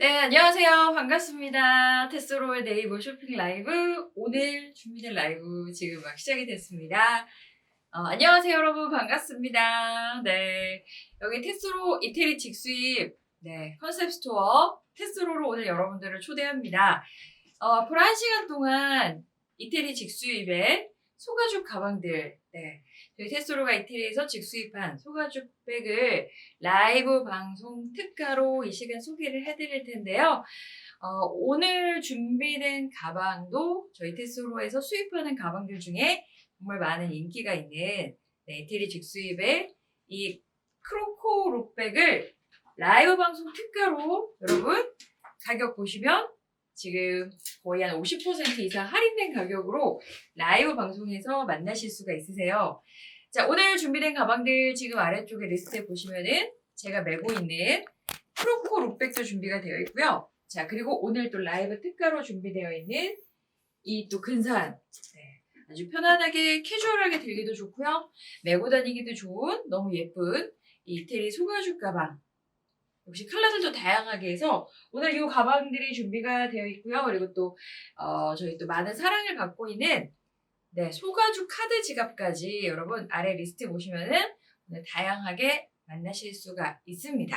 네, 안녕하세요. 반갑습니다. 테스로의 네이버 쇼핑 라이브. 오늘 준비된 라이브 지금 막 시작이 됐습니다. 어, 안녕하세요, 여러분. 반갑습니다. 네. 여기 테스로 이태리 직수입, 네, 컨셉 스토어 테스로로 오늘 여러분들을 초대합니다. 어, 앞으로 한 시간 동안 이태리 직수입의 소가죽 가방들, 네. 테스로가 이태리에서 직수입한 소가죽 백을 라이브 방송 특가로 이 시간 소개를 해드릴 텐데요. 어, 오늘 준비된 가방도 저희 테스로에서 수입하는 가방들 중에 정말 많은 인기가 있는 네, 이태리 직수입의 이 크로코 룩백을 라이브 방송 특가로 여러분 가격 보시면 지금 거의 한 50% 이상 할인된 가격으로 라이브 방송에서 만나실 수가 있으세요. 자, 오늘 준비된 가방들 지금 아래쪽에 리스트에 보시면은 제가 메고 있는 크로코 룩백도 준비가 되어 있고요. 자, 그리고 오늘 또 라이브 특가로 준비되어 있는 이 또 근사한, 네, 아주 편안하게 캐주얼하게 들기도 좋고요. 메고 다니기도 좋은 너무 예쁜 이 이태리 소가죽 가방. 역시 컬러들도 다양하게 해서 오늘 이 가방들이 준비가 되어 있고요. 그리고 또, 어, 저희 또 많은 사랑을 받고 있는 네, 소가죽 카드 지갑까지 여러분 아래 리스트 보시면은 오늘 다양하게 만나실 수가 있습니다.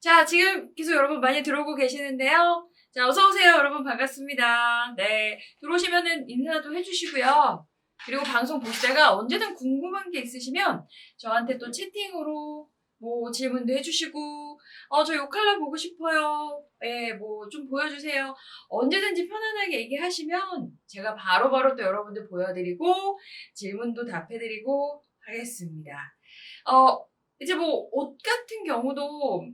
자, 지금 계속 여러분 많이 들어오고 계시는데요. 자, 어서오세요. 여러분 반갑습니다. 네, 들어오시면은 인사도 해주시고요. 그리고 방송 보시다가 언제든 궁금한 게 있으시면 저한테 또 채팅으로 뭐 질문도 해주시고, 어, 저 요 컬러 보고 싶어요. 예, 뭐 좀 보여주세요. 언제든지 편안하게 얘기하시면 제가 바로 바로 또 여러분들 보여드리고 질문도 답해드리고 하겠습니다. 어, 이제 뭐 옷 같은 경우도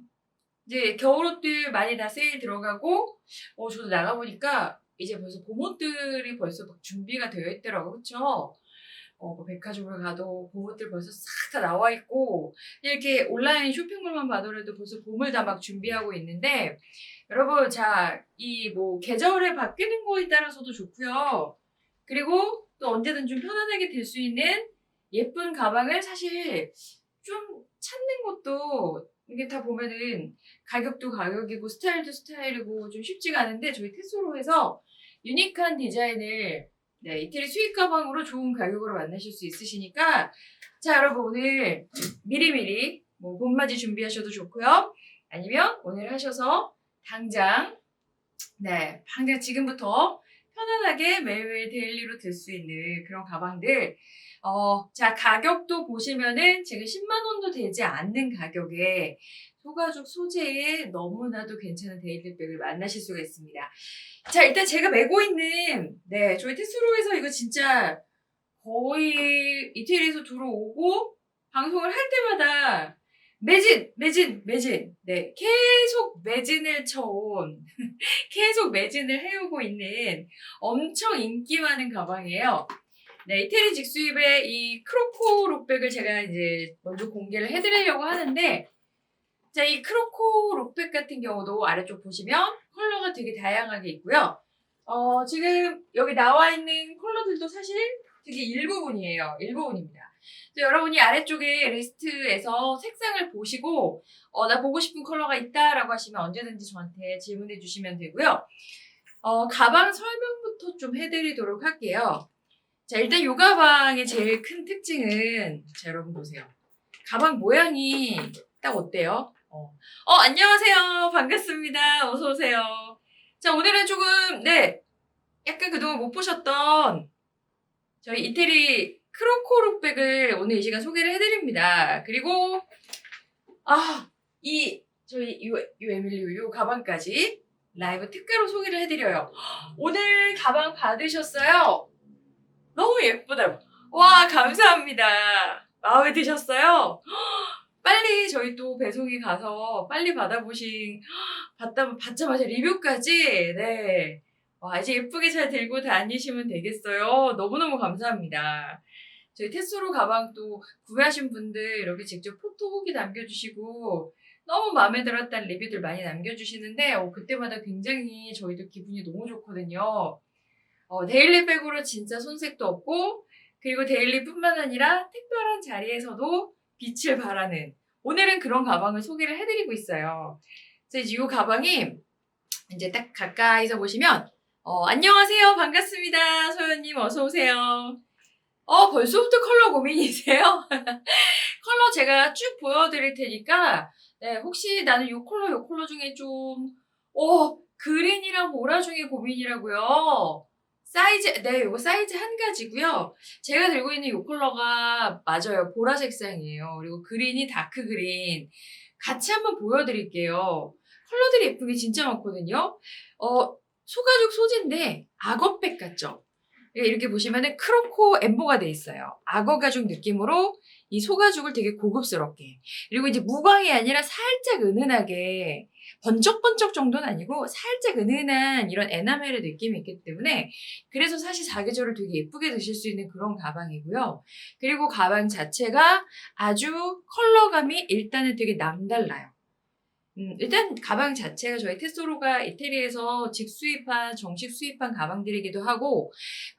이제 겨울옷들 많이 다 세일 들어가고 어, 저도 나가보니까 이제 벌써 봄옷들이 벌써 막 준비가 되어 있더라고요. 그쵸? 어, 뭐 백화점을 가도 봄옷들 벌써 싹 다 나와 있고 이렇게 온라인 쇼핑몰만 봐더라도 벌써 봄을 다 막 준비하고 있는데 여러분 자 이 뭐 계절에 바뀌는 거에 따라서도 좋고요. 그리고 또 언제든 좀 편안하게 들수 있는 예쁜 가방을 사실 좀 찾는 것도 이게 다 보면은 가격도 가격이고 스타일도 스타일이고 좀 쉽지가 않은데 저희 테스로에서 유니크한 디자인을 네, 이태리 수입 가방으로 좋은 가격으로 만나실 수 있으시니까 자 여러분 오늘 미리미리 뭐 봄맞이 준비하셔도 좋고요. 아니면 오늘 하셔서 당장 네 당장 지금부터 편안하게 매일매일 데일리로 들 수 있는 그런 가방들 어, 자 가격도 보시면은 지금 10만 원도 되지 않는 가격에 소가죽 소재의 너무나도 괜찮은 데일리백을 만나실 수가 있습니다. 자 일단 제가 메고 있는 네 저희 테스로에서 이거 진짜 거의 이태리에서 들어오고 방송을 할 때마다 매진, 매진, 매진. 네, 계속 매진을 쳐온, 계속 매진을 해오고 있는 엄청 인기 많은 가방이에요. 네, 이태리 직수입의 이 크로코 룩백을 제가 이제 먼저 공개를 해드리려고 하는데, 자, 이 크로코 룩백 같은 경우도 아래쪽 보시면 컬러가 되게 다양하게 있고요. 어, 지금 여기 나와 있는 컬러들도 사실 되게 일부분이에요. 일부분입니다. 여러분이 아래쪽에 리스트에서 색상을 보시고 어, 나 보고 싶은 컬러가 있다라고 하시면 언제든지 저한테 질문해 주시면 되고요. 어, 가방 설명부터 좀 해드리도록 할게요. 자, 일단 이 가방의 제일 큰 특징은 자, 여러분 보세요. 가방 모양이 딱 어때요? 어, 어 안녕하세요. 반갑습니다. 어서 오세요. 자, 오늘은 조금 네 약간 그동안 못 보셨던 저희 이태리 크로코 룩백을 오늘 이 시간 소개를 해드립니다. 그리고 아 이 저희 요, 요 에밀리오 요 가방까지 라이브 특가로 소개를 해드려요. 오늘 가방 받으셨어요? 너무 예쁘다. 와 감사합니다. 마음에 드셨어요? 빨리 저희 또 배송이 가서 빨리 받아보신 받다 받자마자 리뷰까지 네. 와, 이제 예쁘게 잘 들고 다니시면 되겠어요. 너무너무 감사합니다. 저희 테스로 가방 또 구매하신 분들 이렇게 직접 포토 후기 남겨주시고 너무 마음에 들었다는 리뷰들 많이 남겨주시는데 어, 그때마다 굉장히 저희도 기분이 너무 좋거든요. 어, 데일리백으로 진짜 손색도 없고 그리고 데일리뿐만 아니라 특별한 자리에서도 빛을 발하는 오늘은 그런 가방을 소개를 해드리고 있어요. 그래서 이 가방이 이제 딱 가까이서 보시면 어, 안녕하세요. 반갑습니다. 소연님 어서 오세요. 어, 벌써부터 컬러 고민이세요? 컬러 제가 쭉 보여드릴 테니까 네, 혹시 나는 요 컬러 요 컬러 중에 좀 어, 그린이랑 보라 중에 고민이라고요. 사이즈, 네, 요거 사이즈 한 가지고요. 제가 들고 있는 요 컬러가 맞아요. 보라 색상이에요. 그리고 그린이 다크 그린. 같이 한번 보여드릴게요. 컬러들이 예쁜 게 진짜 많거든요. 어, 소가죽 소재인데 악어백 같죠? 예, 이렇게 보시면은 크로코 엠보가 돼 있어요. 악어 가죽 느낌으로 이 소가죽을 되게 고급스럽게. 그리고 이제 무광이 아니라 살짝 은은하게 번쩍번쩍 정도는 아니고 살짝 은은한 이런 에나멜의 느낌이 있기 때문에 그래서 사실 사계절을 되게 예쁘게 드실 수 있는 그런 가방이고요. 그리고 가방 자체가 아주 컬러감이 일단은 되게 남달라요. 음, 일단 가방 자체가 저희 테소로가 이태리에서 직수입한 정식 수입한 가방들이기도 하고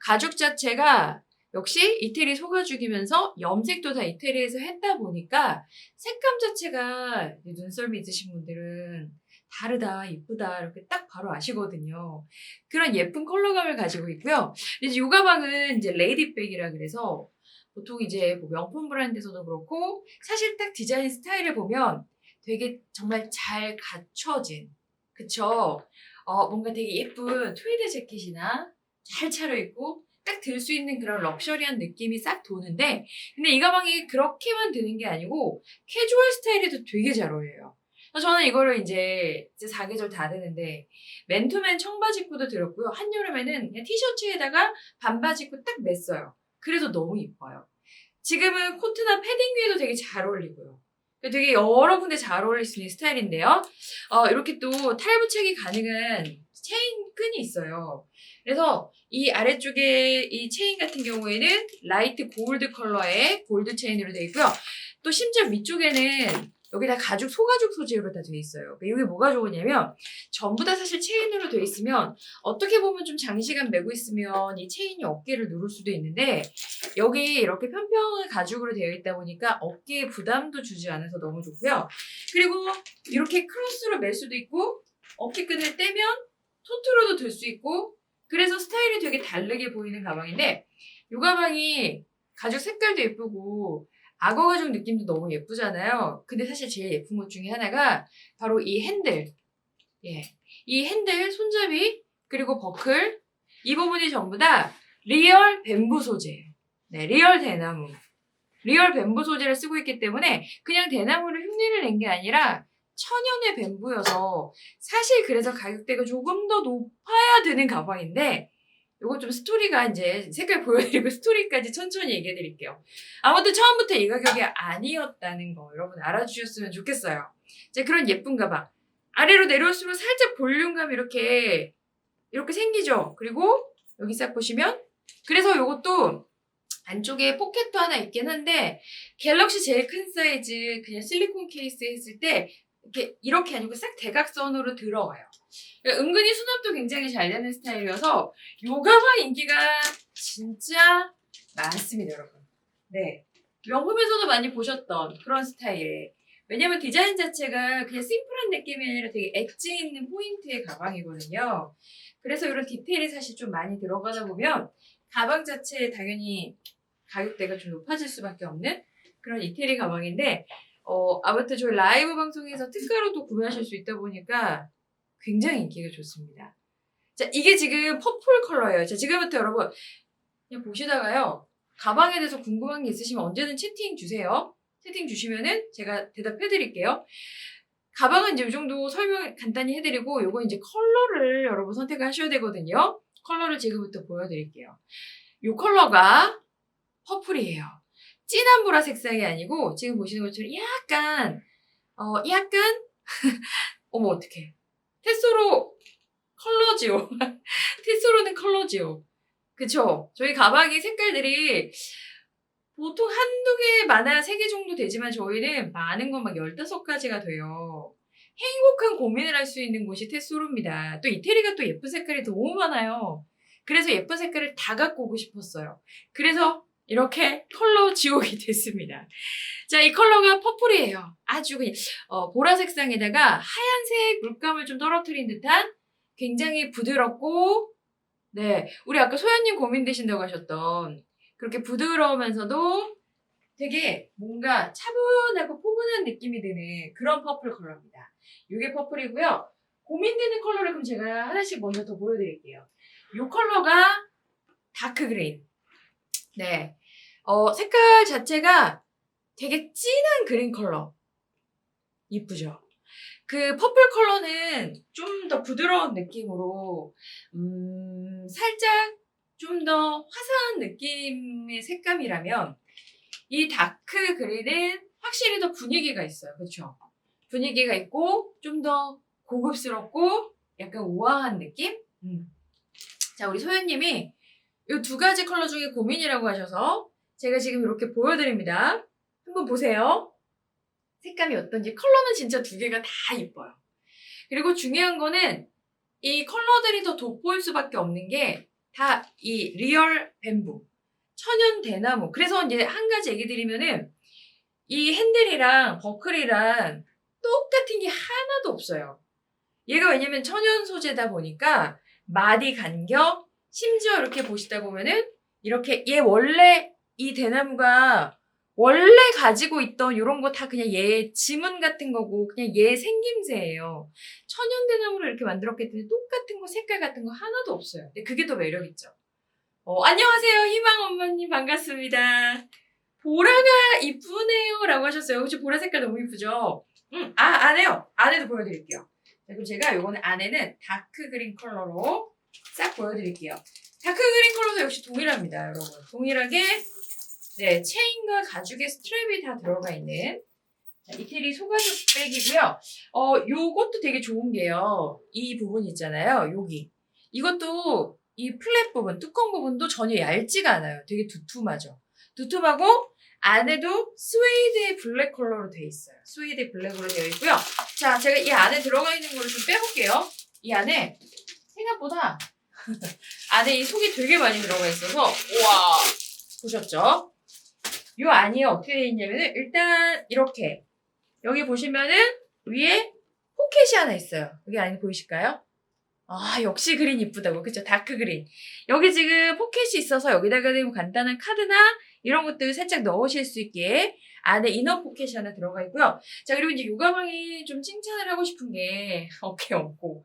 가죽 자체가 역시 이태리 소가죽이면서 염색도 다 이태리에서 했다 보니까 색감 자체가 눈썰미 있으신 분들은 다르다, 이쁘다 이렇게 딱 바로 아시거든요. 그런 예쁜 컬러감을 가지고 있고요. 이제 이 가방은 이제 레이디백이라 그래서 보통 이제 뭐 명품 브랜드에서도 그렇고 사실 딱 디자인 스타일을 보면 되게 정말 잘 갖춰진 그쵸? 어, 뭔가 되게 예쁜 트위드 재킷이나 잘 차려입고 딱 들 수 있는 그런 럭셔리한 느낌이 싹 도는데 근데 이 가방이 그렇게만 드는 게 아니고 캐주얼 스타일에도 되게 잘 어울려요. 저는 이거를 이제, 이제 사계절 다 되는데 맨투맨 청바지 입고도 들었고요. 한여름에는 그냥 티셔츠에다가 반바지 입고 딱 맸어요. 그래서 너무 이뻐요. 지금은 코트나 패딩 위에도 되게 잘 어울리고요. 되게 여러 군데 잘 어울릴 수 있는 스타일인데요. 어, 이렇게 또 탈부착이 가능한 체인 끈이 있어요. 그래서 이 아래쪽에 이 체인 같은 경우에는 라이트 골드 컬러의 골드 체인으로 되어 있고요. 또 심지어 위쪽에는 여기 다 가죽, 소가죽 소재로 다 되어 있어요. 이게 뭐가 좋으냐면 전부 다 사실 체인으로 되어 있으면 어떻게 보면 좀 장시간 메고 있으면 이 체인이 어깨를 누를 수도 있는데 여기 이렇게 편평한 가죽으로 되어 있다 보니까 어깨에 부담도 주지 않아서 너무 좋고요. 그리고 이렇게 크로스로 멜 수도 있고 어깨끈을 떼면 토트로도 들 수 있고 그래서 스타일이 되게 다르게 보이는 가방인데 이 가방이 가죽 색깔도 예쁘고 악어 가죽 느낌도 너무 예쁘잖아요. 근데 사실 제일 예쁜 것 중에 하나가 바로 이 핸들. 예. 이 핸들, 손잡이, 그리고 버클. 이 부분이 전부 다 리얼 뱀부 소재예요. 네, 리얼 대나무. 리얼 뱀부 소재를 쓰고 있기 때문에 그냥 대나무를 흉내를 낸 게 아니라 천연의 뱀부여서 사실 그래서 가격대가 조금 더 높아야 되는 가방인데 요거 좀 스토리가 이제 색깔 보여드리고 스토리까지 천천히 얘기해 드릴게요. 아무튼 처음부터 이 가격이 아니었다는 거 여러분 알아주셨으면 좋겠어요. 이제 그런 예쁜 가방. 아래로 내려올수록 살짝 볼륨감 이렇게 이렇게 생기죠. 그리고 여기 싹 보시면 그래서 요것도 안쪽에 포켓도 하나 있긴 한데 갤럭시 제일 큰 사이즈 그냥 실리콘 케이스 했을 때 이렇게 이렇게 아니고 싹 대각선으로 들어가요. 그러니까 은근히 수납도 굉장히 잘 되는 스타일이어서 요 가방 인기가 진짜 많습니다, 여러분. 네. 명품에서도 많이 보셨던 그런 스타일. 왜냐면 디자인 자체가 그냥 심플한 느낌이 아니라 되게 엣지 있는 포인트의 가방이거든요. 그래서 이런 디테일이 사실 좀 많이 들어가다 보면 가방 자체에 당연히 가격대가 좀 높아질 수밖에 없는 그런 이태리 가방인데 어, 아무튼 저희 라이브 방송에서 특가로도 구매하실 수 있다 보니까 굉장히 인기가 좋습니다. 자, 이게 지금 퍼플 컬러예요. 자, 지금부터 여러분 그냥 보시다가요. 가방에 대해서 궁금한 게 있으시면 언제든 채팅 주세요. 채팅 주시면은 제가 대답해 드릴게요. 가방은 이제 이 정도 설명 간단히 해드리고 요거 이제 컬러를 여러분 선택을 하셔야 되거든요. 컬러를 지금부터 보여드릴게요. 요 컬러가 퍼플이에요. 진한 보라 색 상이 아니고 지금 보시는 것처럼 약간 어 약간 어머 어떡해. 테소로 컬러지요. 테소로는 컬러지요. 그쵸? 저희 가방의 색깔들이 보통 한두 개 많아야 세 개 정도 되지만 저희는 많은 건막 15가지가 돼요. 행복한 고민을 할 수 있는 곳이 테소로입니다. 또 이태리가 또 예쁜 색깔이 너무 많아요. 그래서 예쁜 색깔을 다 갖고 오고 싶었어요. 그래서 이렇게 컬러 지옥이 됐습니다. 자, 이 컬러가 퍼플이에요. 아주 그냥 어, 보라 색상에다가 하얀색 물감을 좀 떨어뜨린 듯한 굉장히 부드럽고 네 우리 아까 소연님 고민되신다고 하셨던 그렇게 부드러우면서도 되게 뭔가 차분하고 포근한 느낌이 드는 그런 퍼플 컬러입니다. 이게 퍼플이고요. 고민되는 컬러를 그럼 제가 하나씩 먼저 더 보여드릴게요. 이 컬러가 다크 그린. 네. 어, 색깔 자체가 되게 진한 그린 컬러. 이쁘죠? 그 퍼플 컬러는 좀 더 부드러운 느낌으로, 음, 살짝 좀 더 화사한 느낌의 색감이라면, 이 다크 그린은 확실히 더 분위기가 있어요. 그렇죠? 분위기가 있고, 좀 더 고급스럽고, 약간 우아한 느낌? 음. 자, 우리 소연님이 이 두 가지 컬러 중에 고민이라고 하셔서 제가 지금 이렇게 보여드립니다. 한번 보세요. 색감이 어떤지. 컬러는 진짜 두 개가 다 이뻐요. 그리고 중요한 거는 이 컬러들이 더 돋보일 수밖에 없는 게 다 이 리얼 뱀부. 천연 대나무. 그래서 이제 한 가지 얘기 드리면은 이 핸들이랑 버클이랑 똑같은 게 하나도 없어요. 얘가 왜냐면 천연 소재다 보니까 마디 간격, 심지어 이렇게 보시다 보면은 이렇게 얘 원래 이 대나무가 원래 가지고 있던 이런 거 다 그냥 얘 지문 같은 거고 그냥 얘 생김새예요. 천연 대나무를 이렇게 만들었기 때문에 똑같은 거 색깔 같은 거 하나도 없어요. 근데 그게 더 매력 있죠. 어, 안녕하세요 희망 엄마님 반갑습니다. 보라가 이쁘네요라고 하셨어요. 혹시 보라 색깔 너무 이쁘죠? 음, 아 안에요. 안에도 보여드릴게요. 자, 그럼 제가 요거는 안에는 다크 그린 컬러로 싹 보여드릴게요. 다크 그린 컬러도 역시 동일합니다, 여러분. 동일하게 네 체인과 가죽의 스트랩이 다 들어가 있는 자, 이태리 소가죽 백이고요. 어, 요것도 되게 좋은 게요. 이 부분 있잖아요. 여기 이것도 이 플랫 부분, 뚜껑 부분도 전혀 얇지가 않아요. 되게 두툼하죠. 두툼하고 안에도 스웨이드의 블랙 컬러로 되어 있어요. 스웨이드 블랙으로 되어 있고요. 자, 제가 이 안에 들어가 있는 거를 좀 빼볼게요. 이 안에 생각보다 안에 이 속이 되게 많이 들어가 있어서 우와 보셨죠? 이 안이 어떻게 되어 있냐면은 일단 이렇게 여기 보시면은 위에 포켓이 하나 있어요. 여기 안에 보이실까요? 아 역시 그린 이쁘다고 그쵸? 다크 그린 여기 지금 포켓이 있어서 여기다가 뭐 간단한 카드나 이런 것들 살짝 넣으실 수 있게 안에 이너 포켓이 하나 들어가 있고요. 자, 그리고 이제 요 가방이 좀 칭찬을 하고 싶은 게 어깨 없고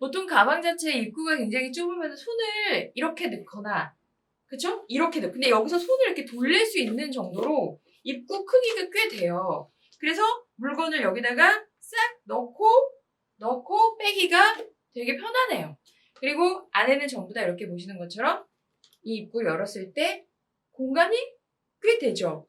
보통 가방 자체 입구가 굉장히 좁으면 손을 이렇게 넣거나 그쵸? 이렇게 넣. 근데 여기서 손을 이렇게 돌릴 수 있는 정도로 입구 크기가 꽤 돼요. 그래서 물건을 여기다가 싹 넣고 넣고 빼기가 되게 편하네요. 그리고 안에는 전부 다 이렇게 보시는 것처럼 이 입구를 열었을 때 공간이 꽤 되죠.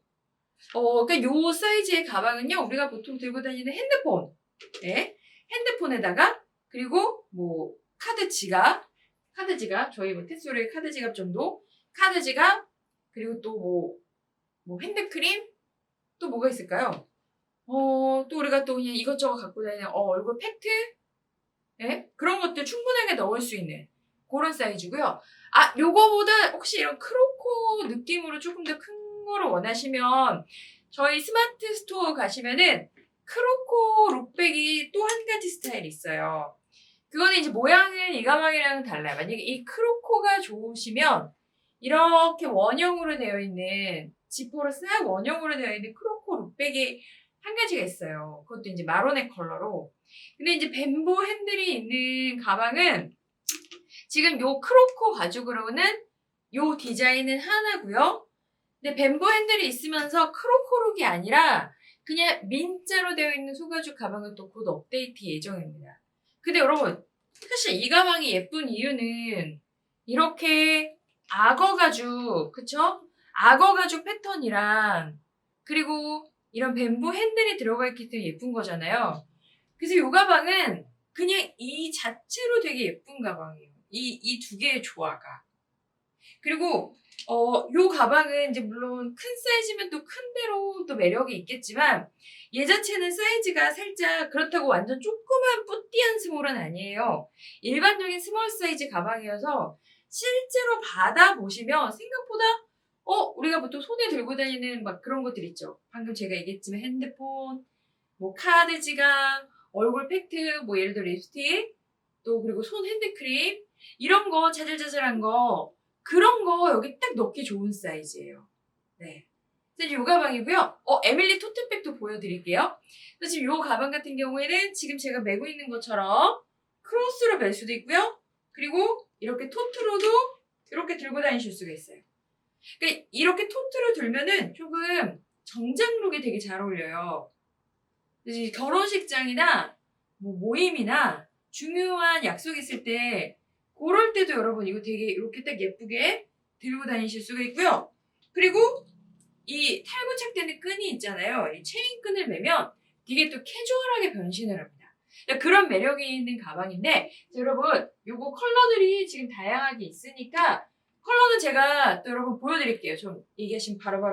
어, 그러니까 요 사이즈의 가방은요, 우리가 보통 들고 다니는 핸드폰, 네, 핸드폰에다가 그리고 뭐 카드 지갑, 카드 지갑, 저희 뭐 테스로의 카드 지갑 정도, 카드 지갑, 그리고 또 뭐, 뭐 핸드크림, 또 뭐가 있을까요? 어, 또 우리가 또 그냥 이것저것 갖고 다니는 어, 얼굴 팩트, 네, 그런 것들 충분하게 넣을 수 있는 그런 사이즈고요. 아, 요거보다 혹시 이런 크로코 느낌으로 조금 더큰 거를 원하시면 저희 스마트 스토어 가시면은 크로코 룩백이 또 한 가지 스타일이 있어요. 그거는 이제 모양은 이 가방이랑은 달라요. 만약에 이 크로코가 좋으시면 이렇게 원형으로 되어 있는 지퍼로 싹 원형으로 되어 있는 크로코 룩백이 한 가지가 있어요. 그것도 이제 마로네 컬러로. 근데 이제 뱀보 핸들이 있는 가방은 지금 요 크로코 가죽으로는 요 디자인은 하나고요. 근데 뱀보 핸들이 있으면서 크로코룩이 아니라 그냥 민자로 되어 있는 소가죽 가방은 또 곧 업데이트 예정입니다. 근데 여러분 사실 이 가방이 예쁜 이유는 이렇게 악어 가죽 그쵸? 악어 가죽 패턴이랑 그리고 이런 뱀보 핸들이 들어가 있기 때문에 예쁜 거잖아요. 그래서 이 가방은 그냥 이 자체로 되게 예쁜 가방이에요. 이, 이 두 개의 조화가. 그리고, 어, 요 가방은 이제 물론 큰 사이즈면 또 큰 대로 또 매력이 있겠지만, 얘 자체는 사이즈가 살짝 그렇다고 완전 조그만 뿌띠한 스몰은 아니에요. 일반적인 스몰 사이즈 가방이어서 실제로 받아보시면 생각보다 어, 우리가 보통 손에 들고 다니는 막 그런 것들 있죠. 방금 제가 얘기했지만 핸드폰, 뭐 카드 지갑, 얼굴 팩트, 뭐 예를 들어 립스틱, 또 그리고 손 핸드크림 이런 거 자잘자잘한 거 그런 거 여기 딱 넣기 좋은 사이즈예요. 네. 그래서 요 가방이고요. 어, 에밀리 토트백도 보여드릴게요. 지금 요 가방 같은 경우에는 지금 제가 메고 있는 것처럼 크로스로 멜 수도 있고요. 그리고 이렇게 토트로도 이렇게 들고 다니실 수가 있어요. 그러니까 이렇게 토트로 들면은 조금 정장룩이 되게 잘 어울려요. 결혼식장이나 뭐 모임이나 중요한 약속 있을 때 그럴 때도 여러분 이거 되게 이렇게 딱 예쁘게 들고 다니실 수가 있고요. 그리고 이 탈부착되는 끈이 있잖아요. 이 체인 끈을 매면 이게 또 캐주얼하게 변신을 합니다. 그러니까 그런 매력이 있는 가방인데 여러분 요거 컬러들이 지금 다양하게 있으니까 컬러는 제가 또 여러분 보여드릴게요. 좀 얘기하시면 바로바로